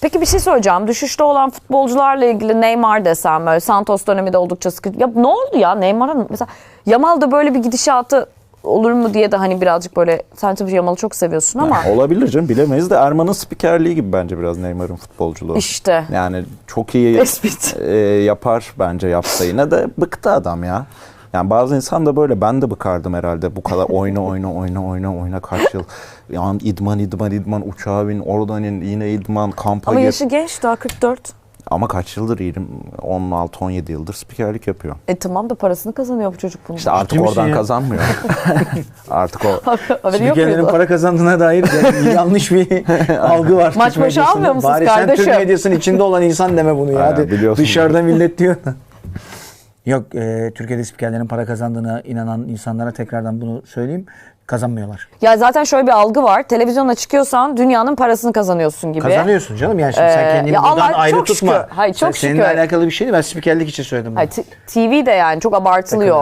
Peki bir şey söyleyeceğim. Düşüşte olan futbolcularla ilgili Neymar desem böyle Santos dönemi de oldukça sıkıntı. Ya ne oldu ya Neymar'ın mesela Yamal'da böyle bir gidişatı olur mu diye de hani birazcık böyle sen tabii Yamal'ı çok seviyorsun ama Olabilir canım bilemeyiz de Erman'ın spikerliği gibi bence biraz Neymar'ın futbolculuğu. işte Yani çok iyi Tespit. e, yapar bence yapsa yine de bıktı adam ya. Yani bazı insan da böyle ben de bıkardım herhalde bu kadar oyna oyna oyna oyna oyna kaç yıl. Yani idman idman idman uçağa bin oradan in yine idman kampa ama gir. yaşı genç daha 44. Ama kaç yıldır 20 16-17 yıldır spikerlik yapıyor. E tamam da parasını kazanıyor bu çocuk bunu. İşte artık misin oradan ya? kazanmıyor. artık o Haberi yok Spikerlerin muydu? para kazandığına dair de yanlış bir algı var. Maç Türk başı medyasında. almıyor musunuz Bari sen kardeşim? Türk medyasının içinde olan insan deme bunu ya. Aynen, Hadi biliyorsun. Dışarıda millet diyor da. Yok e, Türkiye'de spikerlerin para kazandığına inanan insanlara tekrardan bunu söyleyeyim. Kazanmıyorlar. Ya zaten şöyle bir algı var. Televizyona çıkıyorsan dünyanın parasını kazanıyorsun gibi. Kazanıyorsun canım yani şimdi sen Ee, kendini ya buradan Allah ayrı çok tutma. şükür. Hayır, çok Sen- Seninle şükür. alakalı bir şey değil. Ben spikerlik için söyledim. bunu. Hayır, t- TV de yani çok abartılıyor.